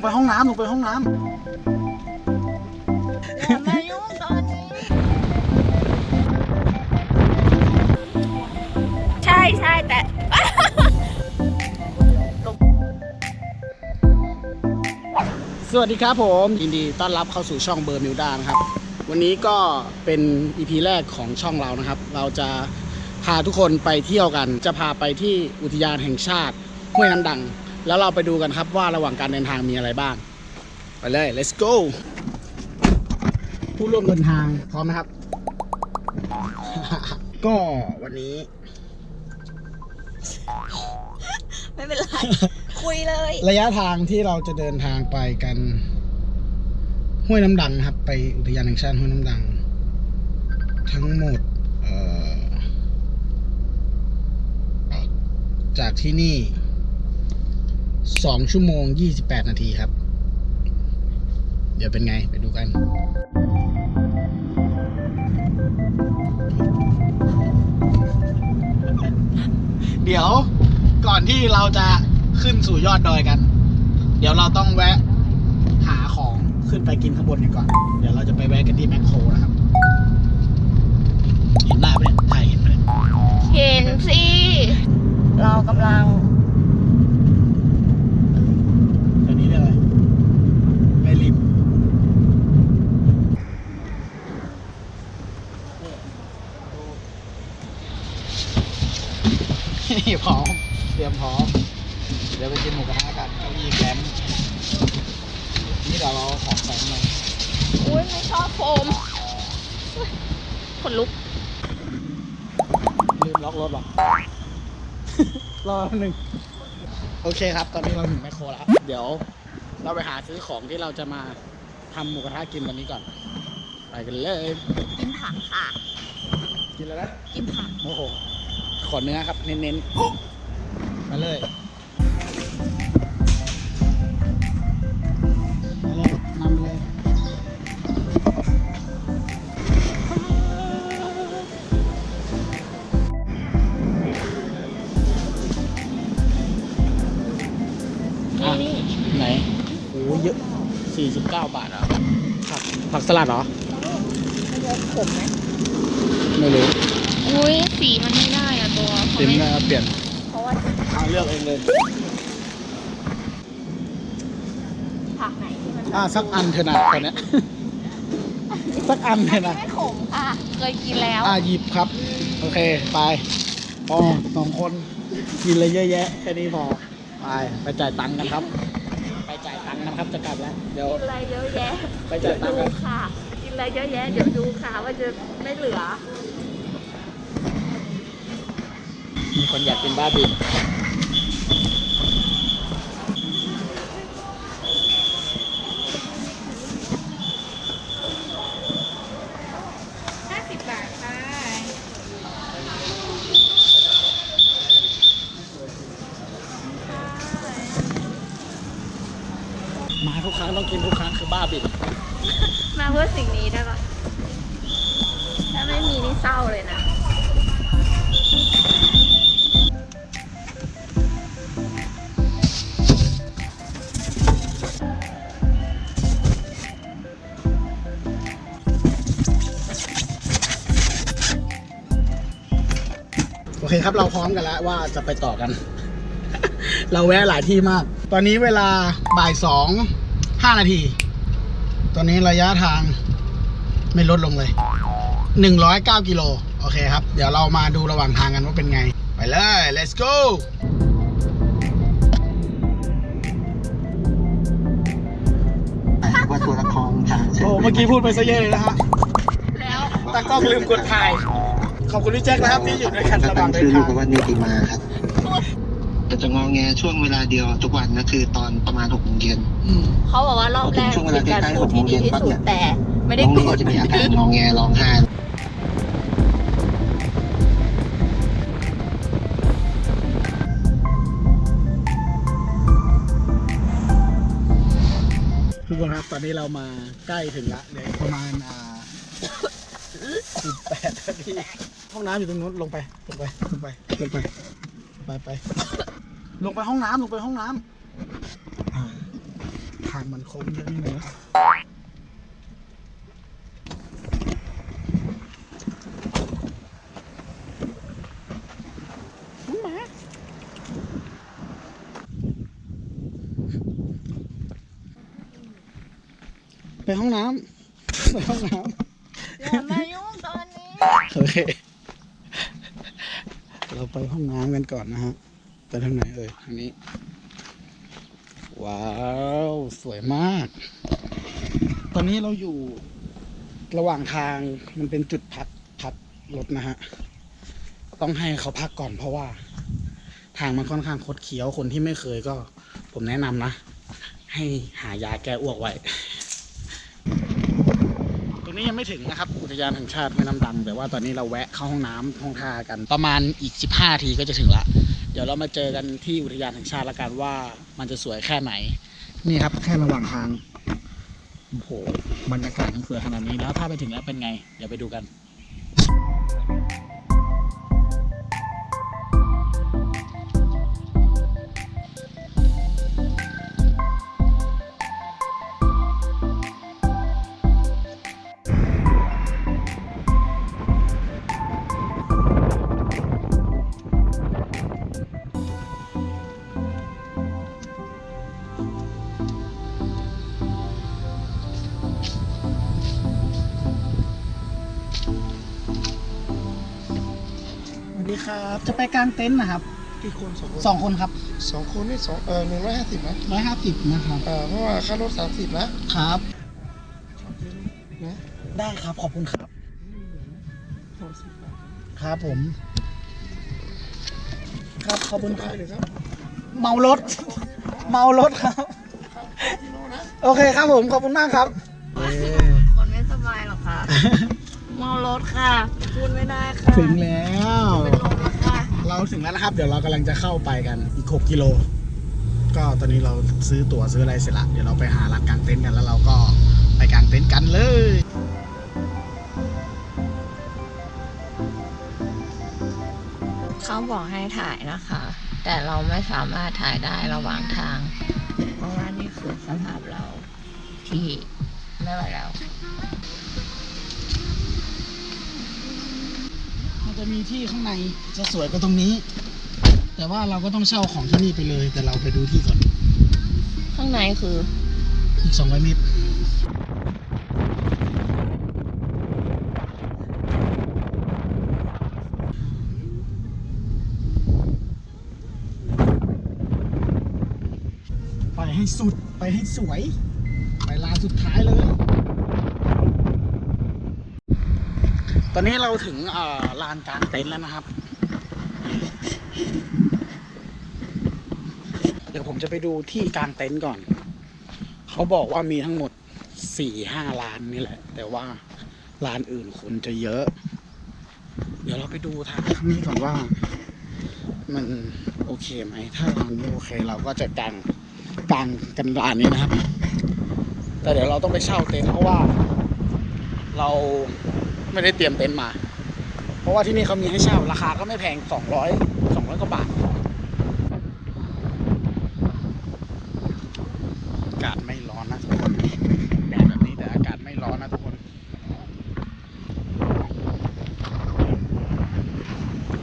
งไปห้องน้ำลงไปห้องน้ำอย่ามายุ่งตอนนี้ ใช่ใช่แต่สวัสดีครับผมยินดีต้อนรับเข้าสู่ช่องเบอร์มิวดานะครับ วันนี้ก็เป็น EP แรกของช่องเรานะครับ เราจะพาทุกคนไปเที่ยวกัน จะพาไปที่อุทยานแห่งชาติห้วยน้ำดัง แล้วเราไปดูกันครับว่าระหว่างการเดินทางมีอะไรบ้าง ไปเลย let's go ผู้ร่วมเดินทางพร้อมนะครับ ก็วันนี้ ไม่เป็นไร คุยเลย ระยะทางที่เราจะเดินทางไปกัน ห้วยน้ำดังครับ ไปอุทยานแห่งชาติห้วยน้ำดัง ทั้งหมดเอ่อจากที่นี่ สองชั่วโมงยี่สิบแปดนาทีครับ เดี๋ยวเป็นไงไปดูกันเดี๋ยวก่อนที่เราจะขึ้นสู่ยอดดอยกัน เดี๋ยวเราต้องแวะหาของขึ้นไปกินข้างบนกันก่อน เดี๋ยวเราจะไปแวะกันที่แมคโครนะครับ เห็นหน้าไหมเนี่ยถ่ายเห็นไหมเห็นสิ เรากำลัง เดี๋ยวนี้เรียกอะไรไปริมนี่พร้อม เตรียมพร้อม เดี๋ยวไปกินหมูกระทะกันเก้าอี้แคมป์นี่เดี๋ยวเราเอาของใส่มา อุ้ยไม่ชอบโฟมอุ๊ยขนลุก ลืมล็อกรถหรอ รอแป๊บนึงโอเคครับ ตอนนี้เราถึงแมคโครแล้ว เดี๋ยว เราไปหาซื้อของที่เราจะมาทำหมูกระทะกินวันนี้ก่อน ไปกันเลย กินผักค่ะ กินแล้วนะ กินผัก โอ้โห ขอเนื้อครับ เน้นๆ มาเลย สลัดเหรอมันจะขมไหมไม่รู้อุ้ยสีมันไม่ได้อะตัวเขาติมไม่น่าเปลี่ยนเพราะว่าทางเลือกเองเลยผักไหนที่มันอ่าสักอันเถอะนะตอนเนี้ย สักอันเถอะนะไม่ขมค่ะเคยกินแล้วอ่าหยิบครับ โอเค ไปพอสองคนกินเลยเยอะแยะแค่นี้พอ ไป ไปจ่ายตังค์กันครับไปจ่ายตังค์ กันครับจะกลับแล้วเดี๋ยวกินอะไรเยอะแยะไปจ่ายตังค์กันดูค่ะ กินอะไรเยอะแยะเดี๋ยวดูค่ะว่าจะไม่เหลือ มีคนอยากกินบ้าบิน 50 บาทค่ะ มาทุกครั้ง ต้องกินทุกครั้งคือบ้าบินมาเพื่อสิ่งนี้ได้ปะถ้าไม่มีนี่เศร้าเลยนะ โอเคครับเราพร้อมกันแล้วว่าจะไปต่อกัน เราแวะหลายที่มาก ตอนนี้เวลาบ่ายสอง ห้านาที ตอนนี้ระยะทางไม่ลดลงเลยหนึ่งร้อยเก้ากิโล โอเคครับ เดี๋ยวเรามาดูระหว่างทางกันว่าเป็นไง ไปเลย let's go ว่าตัวละครจากโอ้เมื่อกี้พูดไปซะเยอะเลยนะฮะ แล้วตากล้องลืมกดถ่าย ขอบคุณพี่แจ็คนะครับที่อยู่ด้วยกันระหตั้ว่างงเดิชื่นอลูทากงว่านิติมาครับแต่ จะงอแงช่วงเวลาเดียวทุกวันนะคือตอนประมาณหกโมงเย็นอืมเขาบอกว่ารอบแรกช่วงเวเป็ลานการใกล้ๆพูดที่ดีที่หกโมงเย็นปั๊บสุเนี่ดยแต่ ไม่ได้น้องกนี่ดจะมีอาการงอแงร้องไห้ทุกคนครับตอนนี้เรามาใกล้ถึงละเหลยประมาณอ่าสิบแปดนาทีห้องน้ำอยู่ตรงนู้นลงไปลงไปลงไปลงไปไปไป ลงไปห้องน้ำลงไปห้องน้ำอ่าทางมันโค้งเยอะนิดนึงนะหมาไปห้องน้ำไปห้องน้ำอย่ามายุ่งตอนนี้ โอเค เราไปห้องน้ำกันก่อนนะฮะ ไปทางไหนเอ่ยทางนี้ ว้าว สวยมาก ตอนนี้เราอยู่ระหว่างทางมันเป็นจุดพักพักรถนะฮะ ต้องให้เขาพักก่อนเพราะว่า ทางมันค่อนข้างคดเคี้ยวคนที่ไม่เคยก็ ผมแนะนำนะ ให้หายาแก้อ้วกไว้ นี้ยังไม่ถึงนะครับ อุทยานแห่งชาติแม่น้ำดำแต่ว่าตอนนี้เราแวะเข้าห้องน้ำห้องท่ากัน ประมาณอีก 15 ทีก็จะถึงละ เดี๋ยวเรามาเจอกันที่อุทยานแห่งชาติละกันว่ามันจะสวยแค่ไหน นี่ครับแค่ระหว่างทาง โอ้โห บรรยากาศมันสวยขนาดนี้แล้วถ้าไปถึงแล้วเป็นไง เดี๋ยวไปดูกัน ครับ จะไปกางเต็นท์นะครับกี่คนสองคนสองคนครับสองคนนี่สองเออหนึ่งร้อยห้าสิบนะร้อยห้าสิบนะครับเออเพราะว่าค่ารถสามสิบนะครับนะได้ครับขอบคุณครับหกสิบบาทครับผม ครับขอบคุณคได้รับเลยครับเมารถ เมารถครับ โอเคครับผมขอบคุณมากครับคนไม่สบายหรอกค่ะเมารถค่ะพูดไม่ได้ค่ะถึงแล้ว เราถึงแล้วนะครับ เดี๋ยวเรากำลังจะเข้าไปกันอีก 6 กิโล ก็ตอนนี้เราซื้อตั๋วซื้ออะไรเสร็จละเดี๋ยวเราไปหาร้านกางเต็นท์กันแล้วเราก็ไปกางเต็นท์กันเลยเขาบอกให้ถ่ายนะคะ แต่เราไม่สามารถถ่ายได้ระหว่างทาง เพราะว่านี่คือสภาพเราที่ไม่ไหวแล้ว จะมีที่ข้างในจะสวยกว่าตรงนี้ แต่ว่าเราก็ต้องเช่าของที่นี่ไปเลย แต่เราไปดูที่ก่อนข้างในคืออีก200เมตรไปให้สุดไปให้สวย ไปลานสุดท้ายเลย อนนี้เราถึงลานกลางเต็นท์แล้วนะครับ เดี๋ยวผมจะไปดูที่กลางเต็นท์ก่อน เขาบอกว่ามีทั้งหมดสี่ห้าล้านนี่แหละ แต่ว่าร้านอื่นคนจะเยอะ เดี๋ยวเราไปดูทางข้างนี้ก่อนว่า มันโอเคไหม ถ้าร้านนี้โอเคเราก็จะกางกางกันร้านนี้นะครับ แต่เดี๋ยวเราต้องไปเช่าเต็นท์เพราะว่า เรา ไม่ได้เตรียมเต็นท์มา เพราะว่าที่นี่เขามีให้เช่าราคาก็ไม่แพงสองร้อยสองร้อยกว่าบาทอากาศไม่ร้อนนะทุกคนแดดแบบนี้แต่อากาศไม่ร้อนนะทุกคน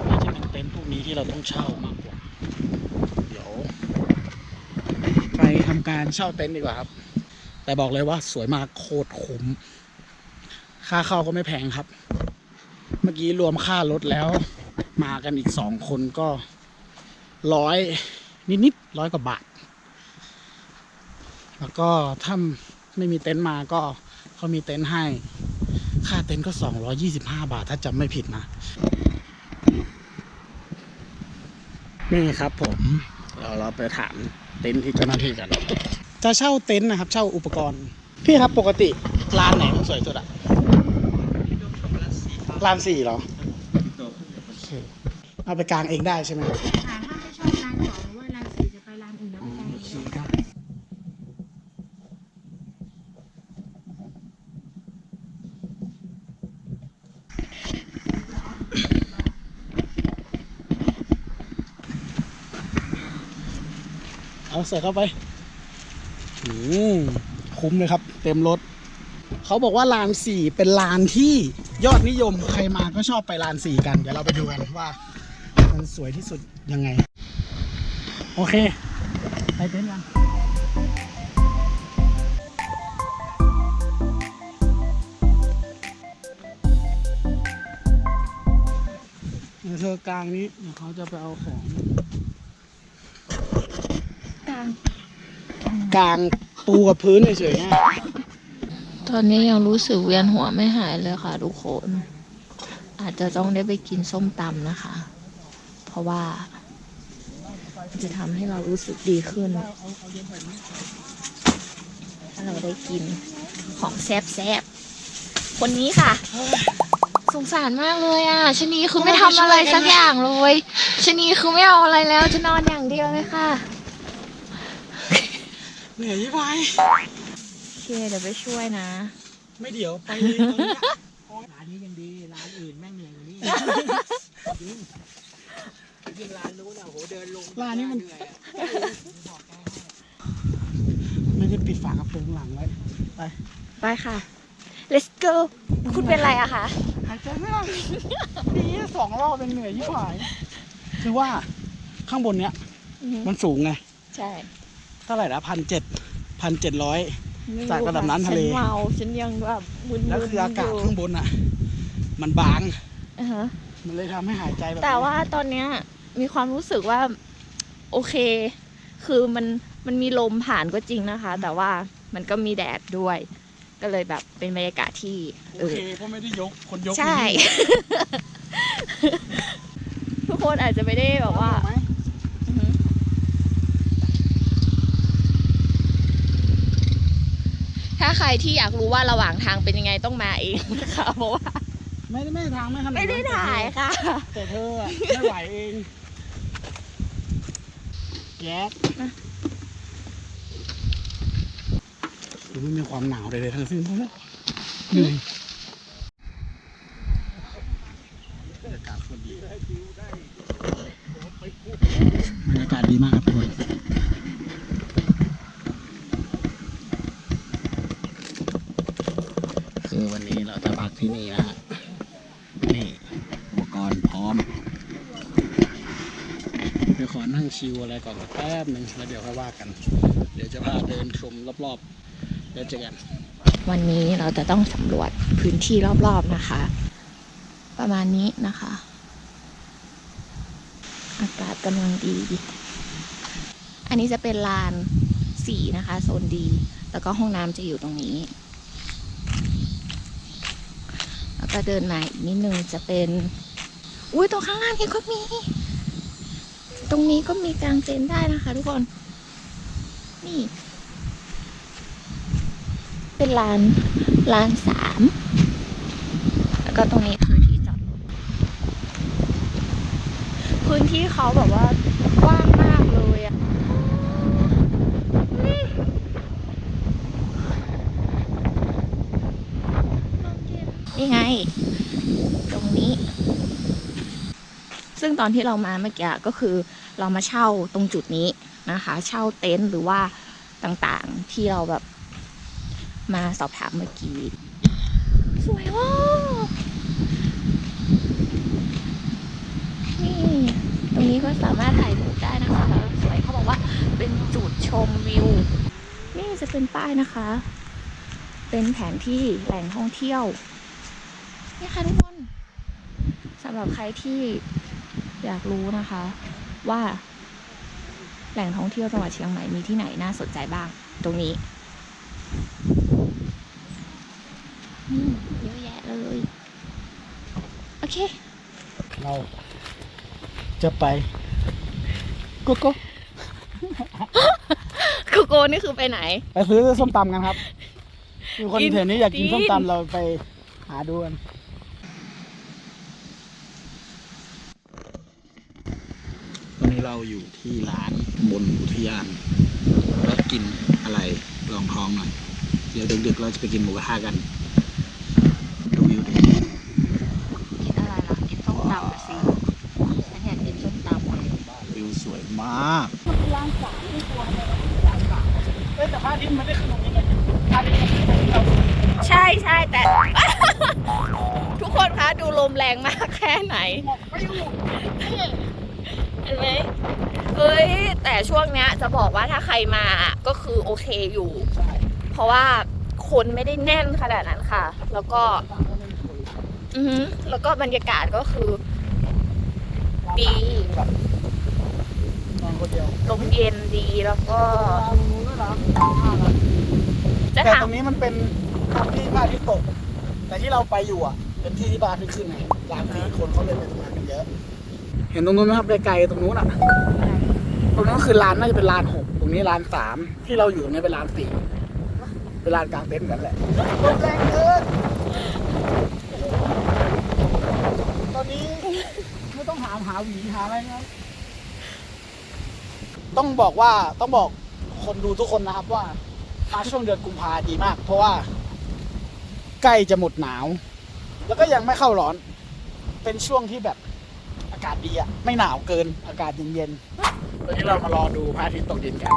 น่าจะเป็นเต็นท์พวกนี้ที่เราต้องเช่ามากกว่า เดี๋ยว ไปทำการเช่าเต็นท์ดีกว่าครับ แต่บอกเลยว่าสวยมากโคตรคุ้ม ค่าเข้าก็ไม่แพงครับ เมื่อกี้รวมค่ารถแล้ว มากันอีกสองคนก็ร้อยนิดๆร้อยกว่าบาท แล้วก็ถ้าไม่มีเต็นท์มาก็เขามีเต็นท์ให้ ค่าเต็นท์ก็ 225 บาท ถ้าจำไม่ผิดนะ นี่ครับผมเราเราไปถามเต็นท์ที่เจ้าหน้าที่กัน จะเช่าเต็นท์นะครับ เช่าอุปกรณ์ พี่ครับปกติร้านไหนมันสวยสุดอะ ร้านสี่เหรอโอเคเอาไปกลางเองได้ใช่ไหมครับค่ะถ้าไม่ชอบร้านสองหรือว่าร้านสี่จะไปร้านอื่นแล้วไปได้ เอาใส่เข้าไปอืมคุ้มเลยครับ เต็มรถ เขาบอกว่าลานสี่เป็นลานที่ยอดนิยมใครมาก็ชอบไปลานสี่กัน เดี๋ยวเราไปดูกันว่า มันสวยที่สุดยังไง โอเค ไปเต้นกันเดี๋ยวเธอกลางนี้เดี๋ยวเขาจะไปเอาของกลางกลางปูกับพื้นเฉยๆ ตอนนี้ยังรู้สึกเวียนหัวไม่หายเลยค่ะทุกคน อาจจะต้องได้ไปกินส้มตำนะคะ เพราะว่า จะทำให้เรารู้สึกดีขึ้น ถ้าเราได้กินของแซ่บๆคนนี้ค่ะ สงสารมากเลยอะชะนีคือไม่ทำอะไรสักอย่างเลยชะนีคือไม่เอาอะไรแล้วจะนอนอย่างเดียวเลยค่ะ เหนื่อยยี่ไป เคเดี๋ยวไปช่วยนะ ไม่เดี๋ยวไปตรงเนี้ยร้านนี้ยังดี ร้านอื่นแม่งเหนื่อยกว่านี้จริงยิ่งร้านนู้นอะโหเดินลงร้านนี้มัน เหอยอะไม่ได้ปิดฝากระโปรงหลังไว้ ไปไปค่ะ let's go คุณเป็นไรอะคะ หายใจไม่ออกดีสองรอบเป็นเหนื่อยยี่ผายคือว่าข้างบนเนี้ย มันสูงไง ใช่ เท่าไหร่นะพันเจ็ดพันเจ็ดร้อย จากระดับน้ำทะเลฉันเมาฉันยังแบบมึนๆแล้วคืออากาศยู่ข้างบนอะ มันบางอ่าฮะมันเลยทำให้หายใจแบบแต่ว่าตอนเนี้ยมีความรู้สึกว่า โอเค คือมันมันมีลมผ่านก็จริงนะคะ แต่ว่ามันก็มีแดดด้วย ก็เลยแบบเป็นบรรยากาศที่เอโออเคเพราะไม่ได้ยกคนยกใช่มีทุกคนอาจจะไม่ได้แบบว่า ถูกไหม อือฮึ ถ้าใครที่อยากรู้ว่าระหว่างทางเป็นยังไงต้องมาเองนะคะเพราะว่า ไม่ได้ไม่ได้ทางไม่ขนาดนั้นไม่ได้ถ่ายค่ะ แต่เธออะไม่ไหวเองแก๊สดูไม่มีความหนาวใดๆทั้งสิ้นเพราะว่าเหนื่อยบรรยากาศโคตรดีบรรยากาศดีมากครับทุกคนคือวันนี้เราจะพักที่นี่นะฮะ นี่อุปกรณ์พร้อม เดี๋ยวขอนั่ง ชิวอะไรก่อนสักแป๊บหนึ่งแล้วเดี๋ยวค่อยว่ากัน เดี๋ยวจะพาเดินชมรอบๆแล้วเจอกัน วันนี้เราจะต้องสำรวจพื้นที่รอบๆนะคะ ประมาณนี้นะคะ อากาศกำลังดี อันนี้จะเป็นลานสีนะคะ โซนดี แล้วก็ห้องน้ำจะอยู่ตรงนี้แล้วก็เดินมาอีกนิดนึงจะเป็น อุ้ยตรงข้างล่างนี่ก็มี ตรงนี้ก็มีกางเต็นท์ได้นะคะ ทุกคน นี่ เป็นลานลานสามแล้วก็ตรงนี้คือที่จอดรถพื้นที่เขาแบบว่ากว้างมากเลยอะนี่นี่ไง ตรงนี้ ซึ่งตอนที่เรามาเมื่อกี้ก็คือเรามาเช่าตรงจุดนี้นะคะ เช่าเต็นท์หรือว่าต่างๆที่เราแบบมาสอบถามเมื่อกี้ สวยว่ากนี่ตรงนี้ก็สามารถถ่ายรูปได้นะคะ สวยเขาบอกว่าเป็นจุดชมวิว นี่จะเป็นป้ายนะคะ เป็นแผนที่แหล่งท่องเที่ยวนี่ค่ะทุกคนสำหรับใครที่ อยากรู้นะคะว่าแหล่งท่องเที่ยวจังหวัดเชียงใหม่มีที่ไหนน่าสนใจบ้าง ตรงนี้นี่เยอะแยะเลย โอเค เราจะไปโกโก้กูโกนี่คือไปไหน ไปซื้อส้มตำกันครับ มีคนกินแถวนี้อยากกินกินส้มตำเราไปหาดูกัน ตอนนี้ เราอยู่ที่ร้านบนอุทยานแวะกินอะไรลองท้องหน่อย เดี๋ยวดึกๆเราจะไปกินหมูกระทะกัน ดูวิวดิกินอะไรล่ะ กินส้มตำอะสิฉันอยากกินส้มตำวิวสวยมากเฮ้ยแต่บ้านอาทิตย์มันได้ขึ้นตรงนี้เลยพระอาทิตย์มันขึ้นตรงนี้เราใช่ใช่แต่ ทุกคนคะดูลมแรงมากแค่ไหนหมอกไม่อยู่ เห็นไหมเอ้ยแต่ช่วงเนี้ยจะบอกว่าถ้าใครมาก็คือโอเคอยู่ เพราะว่าคนไม่ได้แน่นขนาดนั้นค่ะ แล้วก็ อือหือแล้วก็บรรยากาศก็คือดีแบบนอนคนเดียวลมเย็นดีแล้วก็แล้วจะแต่ถามตรงนี้มันเป็นที่พระอาทิตย์ตก แต่ที่เราไปอยู่อะ เป็นที่ที่พระอาทิตย์ขึ้นไงหลายสี่คนเขาเลยไปทำงานกันเยอะ เห็นตรงนู้นไหมครับไกลๆตรงนู้นอะตรงนั้นคือลานน่าจะเป็นลานหกตรงนี้ลานสามที่เราอยู่ตรงนี้เป็นลานสี่เป็นลานกลางเต็นท์เหมือนกันแหละลมแรงเกินตอนนี้ไม่ต้องหาหาหวีหาอะไรนะต้องบอกว่าต้องบอกคนดูทุกคนนะครับว่ามาช่วงเดือนกุมภาดีมาก เพราะว่า ใกล้จะหมดหนาว แล้วก็ยังไม่เข้าร้อน เป็นช่วงที่แบบอากาศดีอะไม่หนาวเกินอากาศเย็นๆวันนี้เรามารอดูพระอาทิตย์ตกดินกัน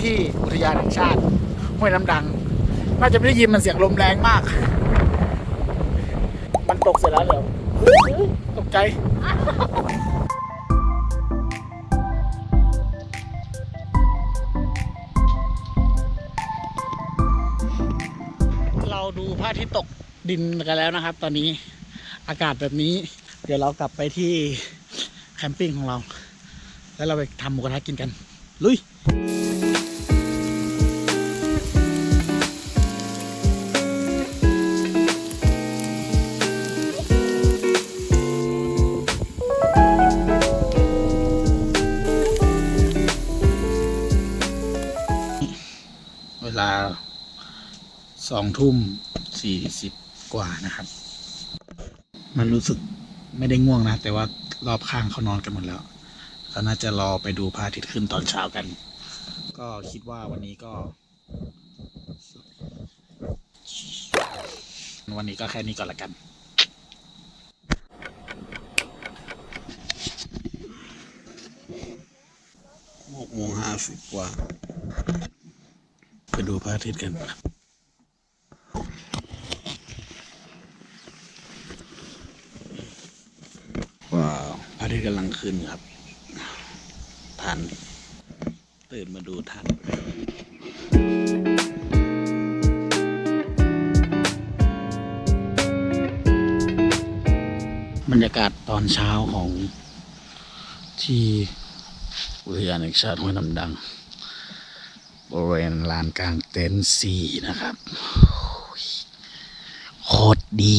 ที่อุทยานแห่งชาติห้วยน้ำดัง น่าจะไม่ได้ยินมันเสียงลมแรงมาก มันตกเสร็จแล้วเดี๋ยวตกใจเราดูพระอาทิตย์ตกดินกันแล้วนะครับ ตอนนี้อากาศแบบนี้ เดี๋ยวเรากลับไปที่ คมปิ้งของเรา แล้วเราไปทำหมูกระทะกินกัน ลุยเวลาสองทุ่มสี่สิบกว่านะครับ มันรู้สึกไม่ได้ง่วงนะ แต่ว่า รอบข้างเขานอนกันหมดแล้วเขาน่าจะรอไปดูพระอาทิตย์ขึ้นตอนเช้ากัน ก็คิดว่าวันนี้ก็ วันนี้ก็แค่นี้ก่อนละกัน หกโมงห้าสิบกว่า ไปดูพระอาทิตย์กันครับว้าวพระอา ทิตย์กำลังขึ้นครับทันตื่นมาดูทันบรรยากาศตอนเช้าของที่อุทยานแห่งชาติห้วยน้ำดังบริเวณลานกลางเต็นท์สี่นะครับโคตรดี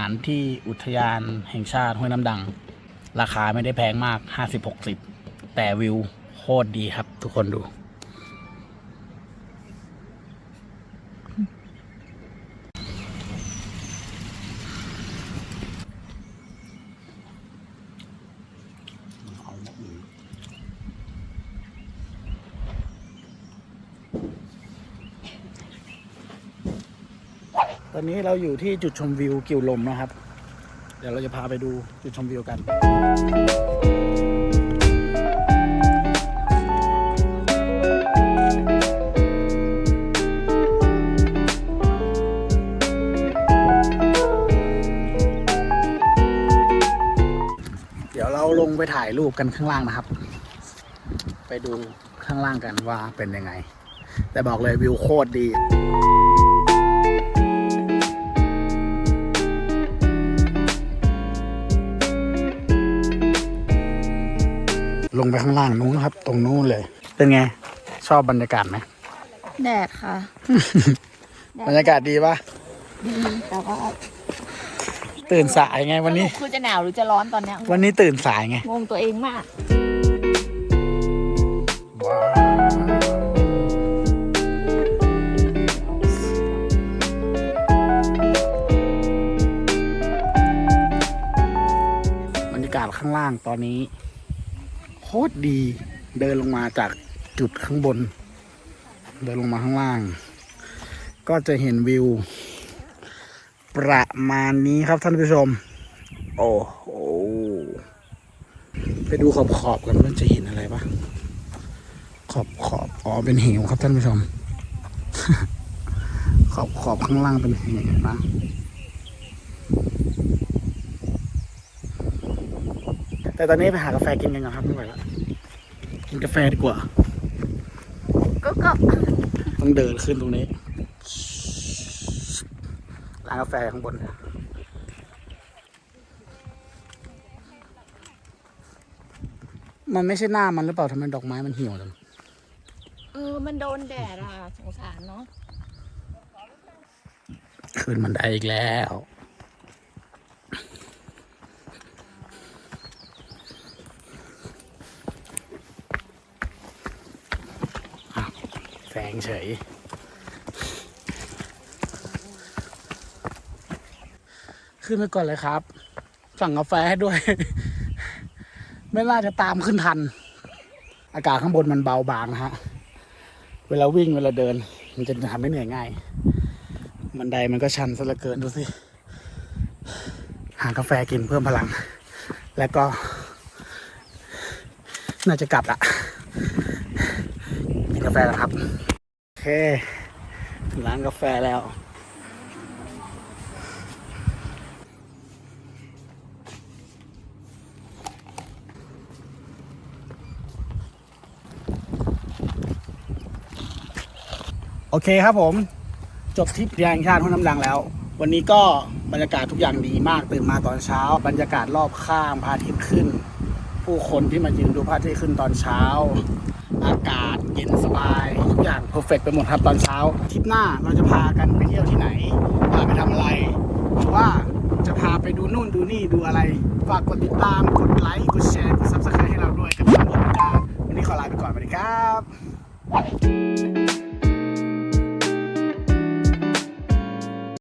านอาหารที่อุทยานแห่งชาติห้วยน้ำดัง ราคาไม่ได้แพงมาก 50-60 แต่วิวโคตรดีครับทุกคนดู ตอนนี้เราอยู่ที่จุดชมวิวกิวลมนะครับ เดี๋ยวเราจะพาไปดูจุดชมวิวกัน เดี๋ยวเราลงไปถ่ายรูปกันข้างล่างนะครับ ไปดูข้างล่างกันว่าเป็นยังไง แต่บอกเลยวิวโคตรดี ลงไปข้างล่างนู้นครับ ตรงนู้นเลย เป็นไง ชอบบรรยากาศไหมแดดค่ะ บรรยากาศดีปะดีแต่ว่าตื่นสายไงวันนี้คือจะหนาวหรือจะร้อนตอนเนี้ยวันนี้ตื่นสายไงงงตัวเองมากบรรยากาศข้างล่างตอนนี้โคตรดีเดินลงมาจากจุดข้างบน เดินลงมาข้างล่าง ก็จะเห็นวิว ประมาณนี้ครับท่านผู้ชม โอ้โหไปดูขอบขอบกันว่าจะเห็นอะไรปะขอบขอบอ๋อเป็นเหวครับท่านผู้ชม ขอบขอบข้างล่างเป็นเหวนะ แต่ตอนนี้ไปหากาแฟกินกันก่อนครับไม่ไหวแล้วกินกาแฟดีกว่า ก็ก็ต้องเดินขึ้นตรงนี้ร้านกาแฟข้างบนมันไม่ใช่หน้ามันหรือเปล่าทำไมดอกไม้มันเหี่ยวจังเออ มันโดนแดดอะสงสารเนาะขึ้นมันไดอีกแล้วอ้าว แสงเฉย ขึ้นไปก่อนเลยครับ สั่งกาแฟให้ด้วย ไม่น่าจะตามขึ้นทัน อากาศข้างบนมันเบาบางนะฮะ เวลาวิ่งเวลาเดิน มันจะทำให้เหนื่อยง่าย บันไดมันก็ชันซะเหลือเกินดูสิ หากาแฟกินเพิ่มพลัง แล้วก็ น่าจะกลับละกินกาแฟแล้วครับ เคถึงร้านกาแฟแล้ว โอเคครับผม จบทริปยางชาติห้วยน้ำดังแล้ว วันนี้ก็บรรยากาศทุกอย่างดีมากตื่นมาตอนเช้า บรรยากาศรอบข้างพระอาทิตย์ขึ้น ผู้คนที่มายืนดูพระอาทิตย์ขึ้นตอนเช้า อากาศ เย็นสบายทุกอย่างเพอร์เฟกไปหมดครับตอนเช้าทริปหน้าเราจะพากันไปเที่ยวที่ไหนพาไปทำอะไรหรือว่าจะพาไปดูนู่นดูนี่ดูอะไร ฝากกดติดตามกดไลค์กดแชร์กดซับสไครต์ให้เราด้วยกับช่องผมจ้าวันนี้ขอลาไปก่อนสวัสดีครับ